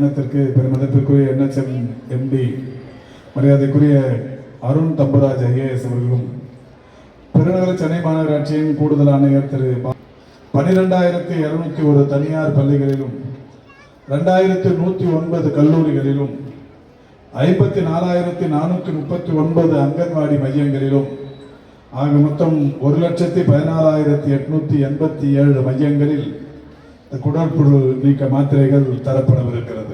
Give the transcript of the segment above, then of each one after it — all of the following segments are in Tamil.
தினத்திற்கு பெருமதிப்பிற்குரிய என்எச்எம் எம்டி மரியாதைக்குரிய அருண் தம்புராஜ் ஐஏஎஸ் அவர்களும் பெருநகர சென்னை மாநகராட்சியின் கூடுதல் ஆணையர் திரு பனிரெண்டாயிரத்தி இருநூத்தி ஒரு தனியார் பள்ளிகளிலும் ரெண்டாயிரத்தி நூற்றி ஒன்பது கல்லூரிகளிலும் ஐம்பத்தி நாலாயிரத்தி நானூற்றி முப்பத்தி ஒன்பது அங்கன்வாடி மையங்களிலும் ஆக மொத்தம் ஒரு லட்சத்தி பதினாலாயிரத்தி எட்நூத்தி எண்பத்தி ஏழு மையங்களில் குடற்புழு நீக்க மாத்திரைகள் தரப்படவிருக்கிறது.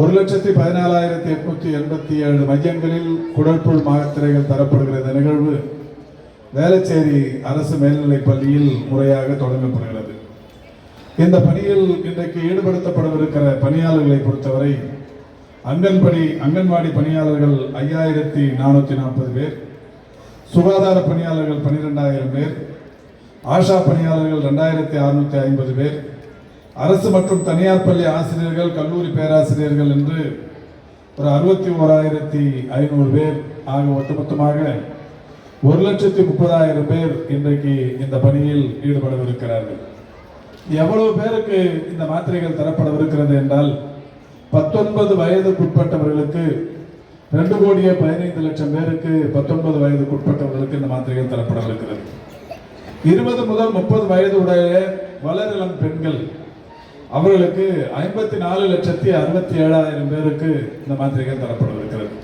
ஒரு லட்சத்தி பதினாலாயிரத்தி எட்நூத்தி எண்பத்தி ஏழு மையங்களில் குடற்புழு மாத்திரைகள் தரப்படுகிற இந்த நிகழ்வு வேளச்சேரி அரசு மேல்நிலைப் பள்ளியில் முறையாக தொடங்கப்படுகிறது. இந்த பணியில் இன்றைக்கு ஈடுபடுத்தப்படவிருக்கிற பணியாளர்களை பொறுத்தவரை அங்கன்படி அங்கன்வாடி பணியாளர்கள் ஐயாயிரத்தி நானூற்றி நாற்பது பேர் சுகாதார பணியாளர்கள் பன்னிரெண்டாயிரம் பேர் ஆஷா பணியாளர்கள் ரெண்டாயிரத்தி அறுநூற்றி ஐம்பது பேர் அரசு மற்றும் தனியார் பள்ளி ஆசிரியர்கள் கல்லூரி பேராசிரியர்கள் என்று ஒரு அறுபத்தி ஓராயிரத்தி ஐநூறு பேர் ஆக ஒட்டுமொத்தமாக ஒரு லட்சத்தி முப்பதாயிரம் பேர் இன்றைக்கு இந்த பணியில் ஈடுபடவிருக்கிறார்கள். எவ்வளவு பேருக்கு இந்த மாத்திரைகள் தரப்படவிருக்கிறது என்றால் பத்தொன்பது வயதுக்குட்பட்டவர்களுக்கு ரெண்டு கோடியே பதினைந்து லட்சம் பேருக்கு பத்தொன்பது வயதுக்குட்பட்டவர்களுக்கு இந்த மாத்திரைகள் தரப்படவிருக்கிறது. இருபது முதல் முப்பது வயது உடைய வளரிளம் பெண்கள் அவர்களுக்கு ஐம்பத்தி நாலு லட்சத்தி அறுபத்தி ஏழாயிரம் பேருக்கு இந்த மாத்திரைகள் தரப்படவிருக்கிறது.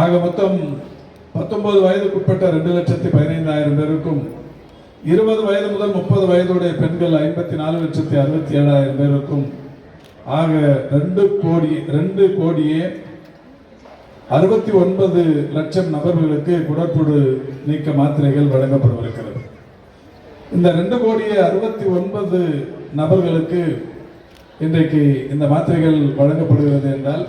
ஆக மொத்தம் பத்தொன்பது வயதுக்குட்பட்ட ரெண்டு லட்சத்தி பதினைந்தாயிரம் பேருக்கும் இருபது வயது முதல் முப்பது வயதுடைய பெண்கள் ஐம்பத்தி நாலு லட்சத்தி அறுபத்தி ஏழாயிரம் பேருக்கும் ஆக ரெண்டு கோடி ரெண்டு கோடியே அறுபத்தி ஒன்பது லட்சம் நபர்களுக்கு குடற்புழு நீக்க மாத்திரைகள் வழங்கப்படவிருக்கிறது. இந்த ரெண்டு கோடியே அறுபத்தி ஒன்பது நபர்களுக்கு இன்றைக்கு இந்த மாத்திரைகள் வழங்கப்படுகிறது என்றால்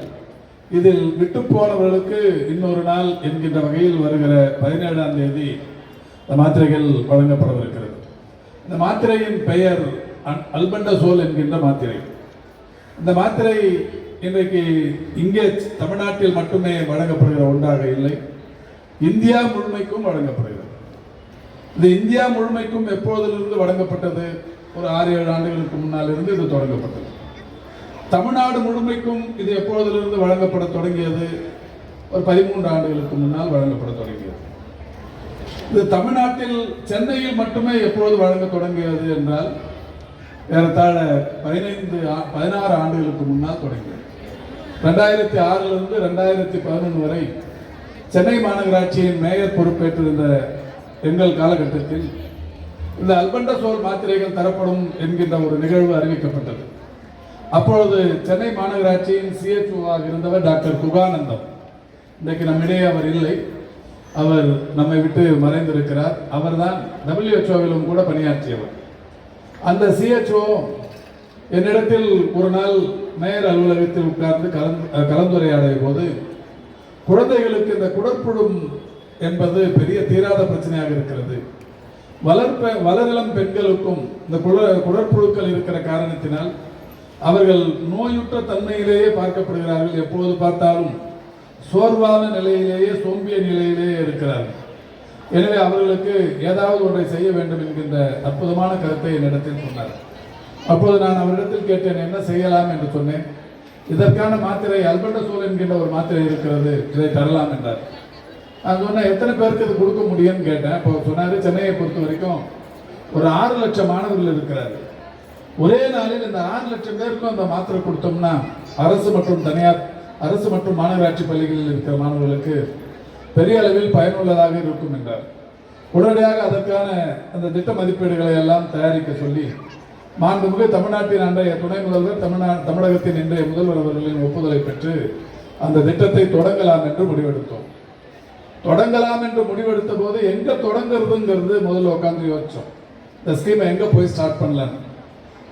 இதில் விட்டு போனவர்களுக்கு இன்னொரு நாள் என்கின்ற வகையில் வருகிற பதினேழாம் தேதி இந்த மாத்திரைகள் வழங்கப்படவிருக்கிறது. இந்த மாத்திரையின் பெயர் அல்- அல்பண்டசோல் என்கின்ற மாத்திரை. இந்த மாத்திரை இன்றைக்கு இங்கே தமிழ்நாட்டில் மட்டுமே வழங்கப்படுகிற ஒன்றாக இல்லை இந்தியா முழுமைக்கும் வழங்கப்படுகிறது. இது இந்தியா முழுமைக்கும் எப்போதிலிருந்து வழங்கப்பட்டது? ஒரு ஆறு ஏழு ஆண்டுகளுக்கு முன்னால் இருந்து இது தொடங்கப்பட்டது. தமிழ்நாடு முழுமைக்கும் இது எப்பொழுதிலிருந்து வழங்கப்பட தொடங்கியது? ஒரு பதிமூன்று ஆண்டுகளுக்கு முன்னால் வழங்கப்பட தொடங்கியது. இது தமிழ்நாட்டில் சென்னையில் மட்டுமே எப்பொழுது வழங்க தொடங்கியது என்றால் ஏறத்தாழ பதினைந்து ஆ- பதினாறு ஆண்டுகளுக்கு முன்னால் தொடங்கியது. ரெண்டாயிரத்தி ஆறிலிருந்து ரெண்டாயிரத்தி பதினொன்று வரை சென்னை மாநகராட்சியின் மேயர் பொறுப்பேற்றிருந்த எங்கள் காலகட்டத்தில் இந்த அல்பண்டசோல் மாத்திரைகள் தரப்படும் என்கின்ற ஒரு நிகழ்வு அறிவிக்கப்பட்டது. அப்பொழுது சென்னை மாநகராட்சியின் சிஎச்ஓவாக இருந்தவர் டாக்டர் குகானந்தம். இன்றைக்கு நம்மிடையே அவர் இல்லை. அவர் நம்மை விட்டு மறைந்திருக்கிறார். அவர்தான் டபிள்யூஹெச்ஓவிலும் கூட பணியாற்றியவர். அந்த சிஎச்ஓ என்னிடத்தில் ஒரு நாள் மேயர் அலுவலகத்தில் உட்கார்ந்து கலந்து கலந்துரையாடிய போது குழந்தைகளுக்கு இந்த குடற்புழும் என்பது பெரிய தீராத பிரச்சனையாக இருக்கிறது. வளர்ப்ப வளரிளம் பெண்களுக்கும் இந்த குட குடற்புழுக்கள் இருக்கிற காரணத்தினால் அவர்கள் நோயுற்ற தன்மையிலேயே பார்க்கப்படுகிறார்கள். எப்பொழுது பார்த்தாலும் சோர்வான நிலையிலேயே சோம்பிய நிலையிலேயே இருக்கிறார்கள். எனவே அவர்களுக்கு ஏதாவது ஒன்றை செய்ய வேண்டும் என்கின்ற அற்புதமான கருத்தை என்னிடத்தில் சொன்னார். அப்போது நான் அவரிடத்தில் கேட்டேன் என்ன செய்யலாம்? என்று சொன்னேன். இதற்கான மாத்திரை அல்பண்டசோல் என்கின்ற ஒரு மாத்திரை இருக்கிறது. இதை தரலாம் என்றார். நான் சொன்னேன் எத்தனை பேருக்கு இது கொடுக்க முடியும்னு கேட்டேன். இப்போ சொன்னார் சென்னையை பொறுத்த வரைக்கும் ஒரு ஆறு லட்சம் மாணவர்கள் இருக்கிறார்கள். ஒரே நாளில் இந்த ஆறு லட்சம் பேருக்கும் அந்த மாத்திரை கொடுத்தோம்னா அரசு மற்றும் தனியார் அரசு மற்றும் மாநகராட்சி பள்ளிகளில் இருக்கிற மாணவர்களுக்கு பெரிய அளவில் பயனுள்ளதாக இருக்கும் என்றார். உடனடியாக அதற்கான அந்த திட்ட மதிப்பீடுகளை எல்லாம் தயாரிக்க சொல்லி மாண்புமிகு தமிழ்நாட்டின் அன்றைய துணை முதல்வர் தமிழ்நா தமிழகத்தின் இன்றைய முதல்வர் அவர்களின் ஒப்புதலை பெற்று அந்த திட்டத்தை தொடங்கலாம் என்று முடிவெடுத்தோம். தொடங்கலாம் என்று முடிவெடுத்த போது எங்க தொடங்குறதுங்கிறது முதல்ல உட்காந்து யோசிச்சோம். இந்த ஸ்கீமை எங்க போய் ஸ்டார்ட் பண்ணலன்னு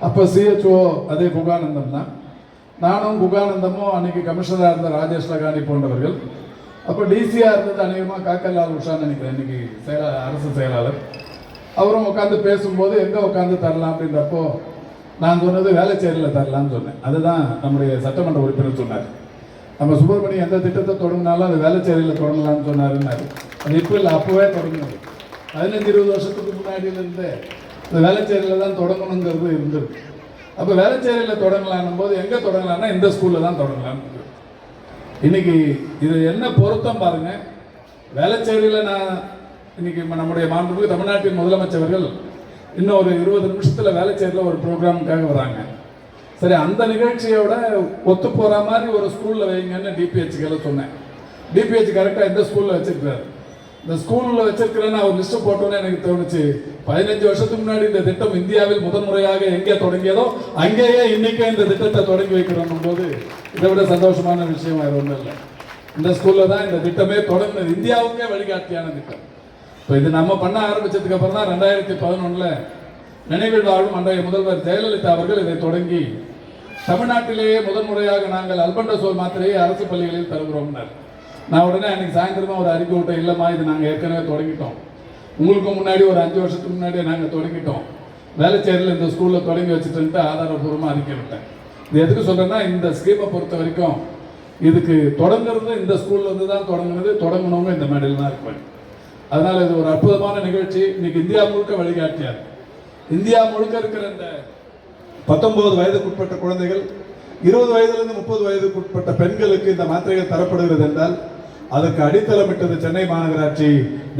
அப்போ சிஹெச்ஓ அதே குகானந்தம் தான் நானும் குகானந்தமும் அன்னைக்கு கமிஷனராக இருந்த ராஜேஷ் லகானி போன்றவர்கள். அப்போ டிசியாக இருந்தது அநேகமாக காக்கல்லால் உஷான்னு நினைக்கிறேன் இன்னைக்கு செயலா அரசு செயலாளர். அவரும் உட்காந்து பேசும்போது எங்கே உட்காந்து தரலாம்? அப்படின்றப்போ நான் சொன்னது வேலைச்சேரியில் தரலாம்னு சொன்னேன். அதுதான் நம்முடைய சட்டமன்ற உறுப்பினர் சொன்னார். நம்ம சுப்பிரமணியம் எந்த திட்டத்தை தொடங்கினாலும் அது வேலைச்சேரியில் தொடங்கலாம்னு சொன்னாருன்னாரு. அது இப்போ இல்லை அப்போவே தொடங்கினது. பதினஞ்சு இருபது வருஷத்துக்கு முன்னாடியிலேருந்தே இந்த வேலைச்சேரியில் தான் தொடங்கணுங்கிறது இருந்திருக்கு. அப்போ வேலைச்சேரியில் தொடங்கலான்னும் போது எங்கே தொடங்கலான்னா இந்த ஸ்கூலில் தான் தொடங்கலான்னு இன்னைக்கு இது என்ன பொருத்தம் பாருங்க. வேளச்சேரியில் நான் இன்னைக்கு நம்முடைய மாண்புக்கு தமிழ்நாட்டின் முதலமைச்சர்கள் இன்னும் ஒரு இருபது நிமிஷத்தில் வேலைச்சேரியில் ஒரு ப்ரோக்ராமுக்காக வராங்க. சரி அந்த நிகழ்ச்சியோட ஒத்து போகிற மாதிரி ஒரு ஸ்கூலில் வைங்கன்னு டிபிஹெச்களை சொன்னேன். டிபிஹெச் கரெக்டாக எந்த ஸ்கூலில் வச்சுருக்காரு இந்த ஸ்கூலில் வச்சிருக்கிறேன்னு அவர் லிஸ்ட் போட்டோன்னு எனக்கு தோணுச்சு. பதினஞ்சு வருஷத்துக்கு முன்னாடி இந்த திட்டம் இந்தியாவில் முதன்முறையாக எங்கே தொடங்கியதோ அங்கேயே இன்னைக்கே இந்த திட்டத்தை தொடங்கி வைக்கிறோம் போது இதை விட சந்தோஷமான விஷயம் வேறு ஒன்றும் இல்லை. இந்த ஸ்கூலில் தான் இந்த திட்டமே தொடங்கினது. இந்தியாவுக்கே வழிகாட்டியான திட்டம். இப்போ இது நம்ம பண்ண ஆரம்பித்ததுக்கு அப்புறம் தான் ரெண்டாயிரத்தி பதினொன்றில் நினைவில் வாழும் அன்றைய முதல்வர் ஜெயலலிதா அவர்கள் இதை தொடங்கி தமிழ்நாட்டிலேயே முதன்முறையாக நாங்கள் அல்பண்டசோல் மாத்திரையை அரசு பள்ளிகளில் தருகிறோம்னார். நான் உடனே அன்னைக்கு சாயந்தரமாக ஒரு அறிக்கை விட்டேன் இல்லைம்மா இது நாங்கள் ஏற்கனவே தொடங்கிட்டோம். உங்களுக்கு முன்னாடி ஒரு அஞ்சு வருஷத்துக்கு முன்னாடியே நாங்கள் தொடங்கிட்டோம். வேலைச்சேரியில் இந்த ஸ்கூலில் தொடங்கி வச்சுட்டுன்ட்டு ஆதாரபூர்வமாக அறிக்கை விட்டேன். இது எதுக்கு சொல்கிறேன்னா இந்த ஸ்கீமை பொறுத்த வரைக்கும் இதுக்கு தொடங்குறது இந்த ஸ்கூல்லேருந்து தான் தொடங்குனது தொடங்கினவங்க இந்த மேடையில் தான் இருப்பாங்க. அதனால் இது ஒரு அற்புதமான நிகழ்ச்சி. இன்னைக்கு இந்தியா முழுக்க வழிகாட்டியார். இந்தியா முழுக்க இருக்கிற இந்த பத்தொன்பது வயதுக்குட்பட்ட குழந்தைகள் இருபது வயதிலிருந்து முப்பது வயதுக்குட்பட்ட பெண்களுக்கு இந்த மாத்திரைகள் தரப்படுகிறது என்றால் அதற்கு அடித்தளமிட்டது சென்னை மாநகராட்சி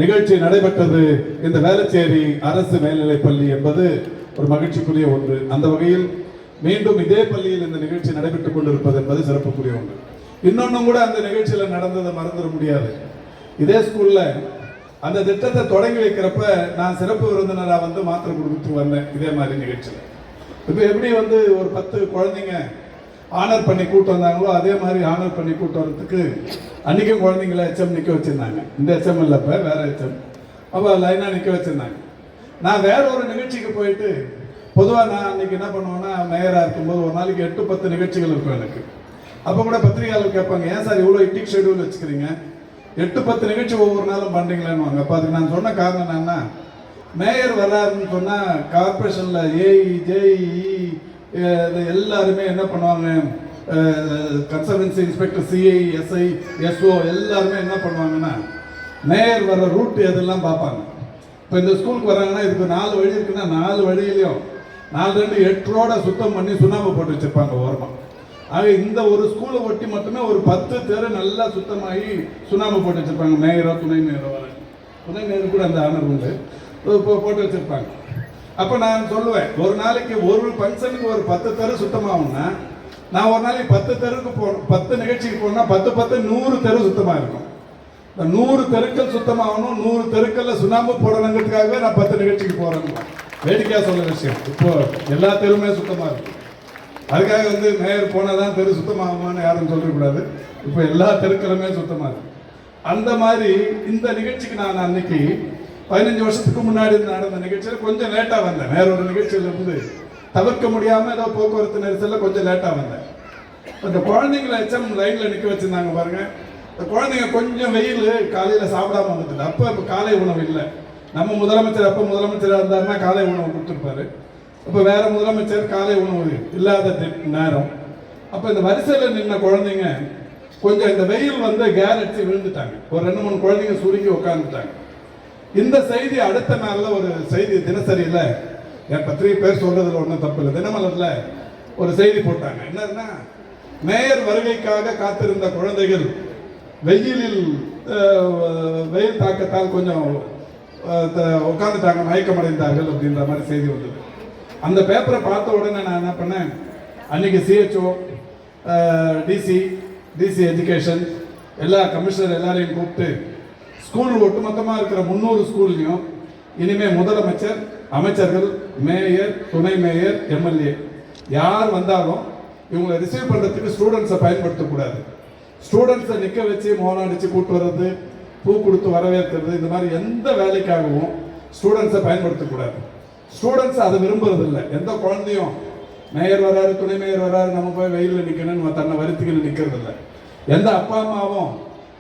நிகழ்ச்சி நடைபெற்றது. இந்த வேளச்சேரி அரசு மேல்நிலைப் பள்ளி என்பது ஒரு மகிழ்ச்சிக்குரிய ஒன்று. அந்த வகையில் மீண்டும் இதே பள்ளியில் இந்த நிகழ்ச்சி நடைபெற்றுக் கொண்டிருப்பது என்பது சிறப்புக்குரிய ஒன்று. இன்னொன்னும் கூட அந்த நிகழ்ச்சியில் நடந்ததை மறந்துட முடியாது. இதே ஸ்கூலில் அந்த திட்டத்தை தொடங்கி வைக்கிறப்ப நான் சிறப்பு விருந்தினராக வந்து மாத்திரை கொடுத்துட்டு வந்தேன். இதே மாதிரி நிகழ்ச்சியில். இப்போ எப்படி வந்து ஒரு பத்து குழந்தைங்க ஆனர் பண்ணி கூட்டு வந்தாங்களோ அதே மாதிரி ஆனர் பண்ணி கூட்டு வரதுக்கு அன்றைக்கும் குழந்தைங்கள எச்எம் நிற்க வச்சுருந்தாங்க. இந்த எச்எம் இல்லை வேறு எச்எம் அப்போ லைனாக நிற்க வச்சுருந்தாங்க. நான் வேற ஒரு நிகழ்ச்சிக்கு போயிட்டு பொதுவாக நான் அன்றைக்கி என்ன பண்ணுவேன்னா மேயராக இருக்கும்போது ஒரு நாளைக்கு எட்டு பத்து நிகழ்ச்சிகள் இருக்கும் எனக்கு. அப்போ கூட பத்திரிகையாளர் கேட்பாங்க ஏன் சார் இவ்வளோ இட்டிக் ஷெடியூல் வச்சுக்கிறீங்க? எட்டு பத்து நிகழ்ச்சி ஒவ்வொரு நாளும் பண்ணுறீங்களேன்னு அப்போ அதுக்கு நான் சொன்ன காரணம் என்னன்னா மேயர் வர்றாருன்னு சொன்னால் கார்பரேஷனில் ஏஇ இது எல்லாருமே என்ன பண்ணுவாங்க conservancy inspector CI SI SO எல்லாருமே என்ன பண்ணுவாங்கன்னா நேர் வர ரூட் எதெல்லாம் பார்ப்பாங்க. இப்போ இந்த ஸ்கூலுக்கு வராங்கன்னா இதுக்கு நாலு வழி இருக்குன்னா நாலு வழியிலையும் நாலு ரெண்டு எட்டு ரோட சுத்தம் பண்ணி சுண்ணாம்பு போட்டு வச்சிருப்பாங்க ஓரமாக ஆக இந்த ஒரு ஸ்கூலை ஒட்டி மட்டுமே ஒரு பத்து தெரு நல்லா சுத்தமாகி சுண்ணாம்பு போட்டு வச்சிருப்பாங்க மேயரோ துணை மேயரோ வர. துணை மேயர் கூட அந்த ஆனர் உண்டு. இப்போ போட்டு வச்சுருப்பாங்க. அப்போ நான் சொல்லுவேன் ஒரு நாளைக்கு ஒரு ஃபங்க்ஷனுக்கு ஒரு பத்து தெரு சுத்தமாகும்னா நான் ஒரு நாளைக்கு பத்து தெருக்கு போகணும் பத்து நிகழ்ச்சிக்கு போனால் பத்து பத்து நூறு தெரு சுத்தமாக இருக்கும் இந்த நூறு தெருக்கள் சுத்தமாகணும் நூறு தெருக்கள்ல சுண்ணாம்பு போடணுங்கிறதுக்காகவே நான் பத்து நிகழ்ச்சிக்கு போறேன் வேடிக்கையா சொல்ல விஷயம். இப்போ எல்லா தெருவுமே சுத்தமா இருக்கும் அதுக்காக வந்து மேயர் போனாதான் தெரு சுத்தமாகுமான்னு யாரும் சொல்லக்கூடாது இப்போ எல்லா தெருக்களுமே சுத்தமா இருக்கு அந்த மாதிரி இந்த நிகழ்ச்சிக்கு நான் அன்னைக்கு பதினஞ்சு வருஷத்துக்கு முன்னாடி நடந்த நிகழ்ச்சியில் கொஞ்சம் லேட்டாக வந்தேன். வேற ஒரு நிகழ்ச்சியில் இருந்து தவிர்க்க முடியாமல் ஏதோ போக்குவரத்து நெரிசலில் கொஞ்சம் லேட்டாக வந்தேன். அந்த குழந்தைங்களை எச்எம் லைனில் நிற்க வச்சுருந்தாங்க பாருங்கள் இந்த குழந்தைங்க கொஞ்சம் வெயில் காலையில் சாப்பிடாம வந்துட்டு அப்போ இப்போ காலை உணவு இல்லை. நம்ம முதலமைச்சர் அப்போ முதலமைச்சராக இருந்தாருன்னா காலை உணவு கொடுத்துருப்பாரு. அப்போ வேற முதலமைச்சர் காலை உணவு இல்லாத தி- நேரம். அப்போ இந்த வரிசையில் நின்ன குழந்தைங்க கொஞ்சம் இந்த வெயில் வந்து கேர் அடிச்சு விழுந்துட்டாங்க. ஒரு ரெண்டு மூணு குழந்தைங்க சுருங்கி உட்காந்துட்டாங்க இந்த செய்தி அடுத்த நாளில் ஒரு செய்தி தினசரியில் என் பத்திரிகை பேர் சொல்றதுல ஒன்றும் தப்பு இல்லை. தினமலரில் ஒரு செய்தி போட்டாங்க. என்னன்னா மேயர் வருகைக்காக காத்திருந்த குழந்தைகள் வெயிலில் வெயில் தாக்கத்தால் கொஞ்சம் உட்காந்துட்டாங்க த- மயக்கமடைந்தார்கள் அப்படின்ற மாதிரி செய்தி வந்தது. அந்த பேப்பரை பார்த்த உடனே நான் என்ன பண்ணேன்? அன்னைக்கு சிஹெச்ஓ டிசி டிசி எஜுகேஷன் எல்லா கமிஷனர் எல்லாரையும் கூப்பிட்டு ஸ்கூல் ஒட்டுமொத்தமாக இருக்கிற முந்நூறு ஸ்கூல்லையும் இனிமேல் முதலமைச்சர் அமைச்சர்கள் மேயர் துணை மேயர் எம்எல்ஏ யார் வந்தாலும் இவங்களை ரிசீவ் பண்ணுறதுக்கு ஸ்டூடெண்ட்ஸை பயன்படுத்தக்கூடாது. ஸ்டூடெண்ட்ஸை நிற்க வச்சு மோனம் அடித்து கூட்டு வர்றது பூ கொடுத்து வரவேற்கிறது இந்த மாதிரி எந்த வேலைக்காகவும் ஸ்டூடெண்ட்ஸை பயன்படுத்தக்கூடாது. ஸ்டூடெண்ட்ஸ் அதை விரும்புறது இல்லை எந்த குழந்தையும் மேயர் வராரு துணை மேயர் வராரு நம்ம போய் வெயிலில் நிற்கணும்னு தன்னை வருத்திக்கணும் நிற்கிறது இல்லை எந்த அப்பா அம்மாவும்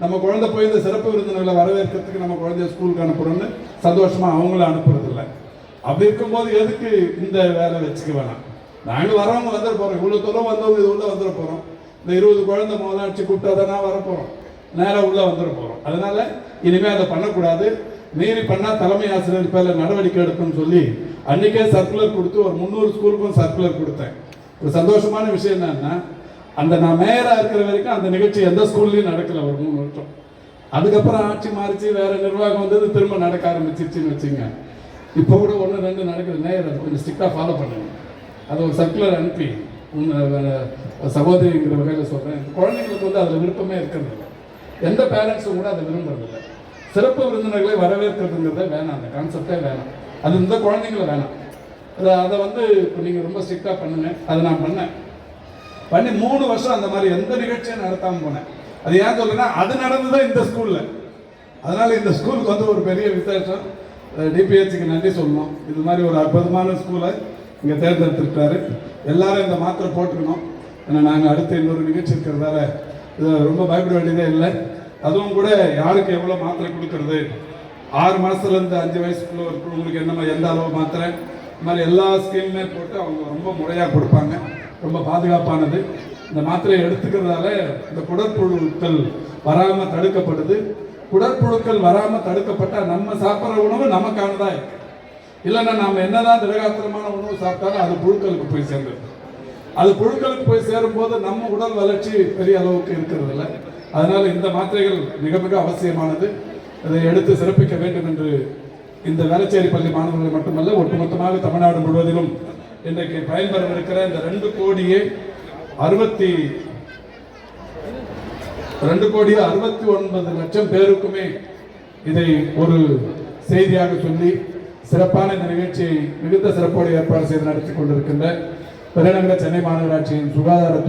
நம்ம குழந்தை போய் இந்த சிறப்பு விருந்தினர்களை வரவேற்கிறதுக்கு நம்ம குழந்தைய ஸ்கூலுக்கு அனுப்புறோம்னு சந்தோஷமா அவங்கள அனுப்புறதில்லை. அப்படி இருக்கும்போது எதுக்கு இந்த வேலை வச்சுக்க வேணாம்? நாங்கள் வரவங்க வந்துட போகிறோம் இவ்வளோ தூரம் வந்தவங்க இது உள்ள வந்துட போகிறோம் இந்த இருபது குழந்தை முதலாளிச்சு கூப்பிட்டா தான் நான் நேராக உள்ளே வந்துட போகிறோம் அதனால இனிமேல் அதை பண்ணக்கூடாது. மீறி பண்ணால் தலைமை ஆசிரியர் பேரில் நடவடிக்கை எடுக்கணும்னு சொல்லி அன்றைக்கே சர்க்குலர் கொடுத்து ஒரு முந்நூறு ஸ்கூலுக்கும் சர்க்குலர் கொடுத்தேன். ஒரு சந்தோஷமான விஷயம் என்னன்னா அந்த நான் மேயரா இருக்கிற வரைக்கும் அந்த நிகழ்ச்சி எந்த ஸ்கூல்லையும் நடக்கல ஒரு மூணு வருஷம். அதுக்கப்புறம் ஆட்சி மாறிச்சு வேற நிர்வாகம் வந்தது திரும்ப நடக்க ஆரம்பிச்சிருச்சுன்னு வச்சுங்க. இப்போ கூட ஒன்று ரெண்டு நடக்குது. மேயர் அதை கொஞ்சம் ஸ்ட்ரிக்டாக ஃபாலோ பண்ணுங்க. அது ஒரு சர்க்குலர் அனுப்பி சகோதரிங்கிற வகையில் சொல்கிறேன் குழந்தைங்களுக்கு வந்து அதில் விருப்பமே இருக்கிறது இல்லை. எந்த பேரண்ட்ஸும் கூட அதை விரும்புறதில்லை சிறப்பு விருந்தினர்களை வரவேற்கிறதுங்கிறத வேணாம். அந்த கான்செப்டே வேணாம். அது இந்த குழந்தைங்கள வேணாம். அதை அதை வந்து இப்போ நீங்கள் ரொம்ப ஸ்ட்ரிக்டாக பண்ணுங்க. அதை நான் பண்ணேன். பண்ணி மூணு வருஷம் அந்த மாதிரி எந்த நிகழ்ச்சியும் நடத்தாம போனேன். அது ஏன் சொல்லுன்னா அது நடந்தது இந்த ஸ்கூல்ல அதனால இந்த ஸ்கூலுக்கு வந்து ஒரு பெரிய விசேஷம். டிபிஹெச்சுக்கு நன்றி சொல்லணும். இது மாதிரி ஒரு அற்புதமான ஸ்கூலை இங்கே தேர்ந்தெடுத்துருக்காரு எல்லாரும் இந்த மாத்திரை போட்டுக்கணும். ஏன்னா நாங்கள் அடுத்து இன்னொரு நிகழ்ச்சி இருக்கிறதால இது ரொம்ப பயப்பட வேண்டியதே இல்லை. அதுவும் கூட யாருக்கு எவ்வளோ மாத்திரை கொடுக்கறது? ஆறு மாதத்துலேருந்து அஞ்சு வயசுக்குள்ள இருக்கிறவங்களுக்கு என்ன மாதிரி- எந்த அளவு மாத்திரை? இந்த மாதிரி எல்லா ஸ்கீமுமே போட்டு அவங்க ரொம்ப முறையாக கொடுப்பாங்க. ரொம்ப பாதுகாப்பானது. இந்த மாத்திரையை எடுத்துக்கிறதால இந்த குடற்புழுக்கள் வராமல் தடுக்கப்படுது. குடற்புழுக்கள் வராமல் தடுக்கப்பட்டால் நம்ம சாப்பிட்ற உணவு நமக்கானதா இருக்கு. இல்லைன்னா நாம் என்னதான் திரகாத்திரமான உணவு சாப்பிட்டாலும் அது புழுக்களுக்கு போய் சேர்ந்து அது புழுக்களுக்கு போய் சேரும் போது நம்ம உடல் வளர்ச்சி பெரிய அளவுக்கு இருக்கிறது இல்லை அதனால் இந்த மாத்திரைகள் மிக மிக அவசியமானது. இதை எடுத்து சிறப்பிக்க வேண்டும் என்று இந்த வேளச்சேரி பள்ளி மாணவர்கள் மட்டுமல்ல ஒட்டுமொத்தமாக தமிழ்நாடு முழுவதிலும் இன்றைக்கு பயன்பெறவிருக்கிற இந்த ரெண்டு கோடியே அறுபத்தி ரெண்டு கோடி அறுபத்தி ஒன்பது லட்சம் பேருக்குமே இதை ஒரு செய்தியாக சொல்லி சிறப்பான இந்த நிகழ்ச்சியை மிகுந்த சிறப்போடு ஏற்பாடு செய்து நடத்தி கொண்டிருக்கின்ற பெருநகர சென்னை மாநகராட்சியின் சுகாதாரத்துறை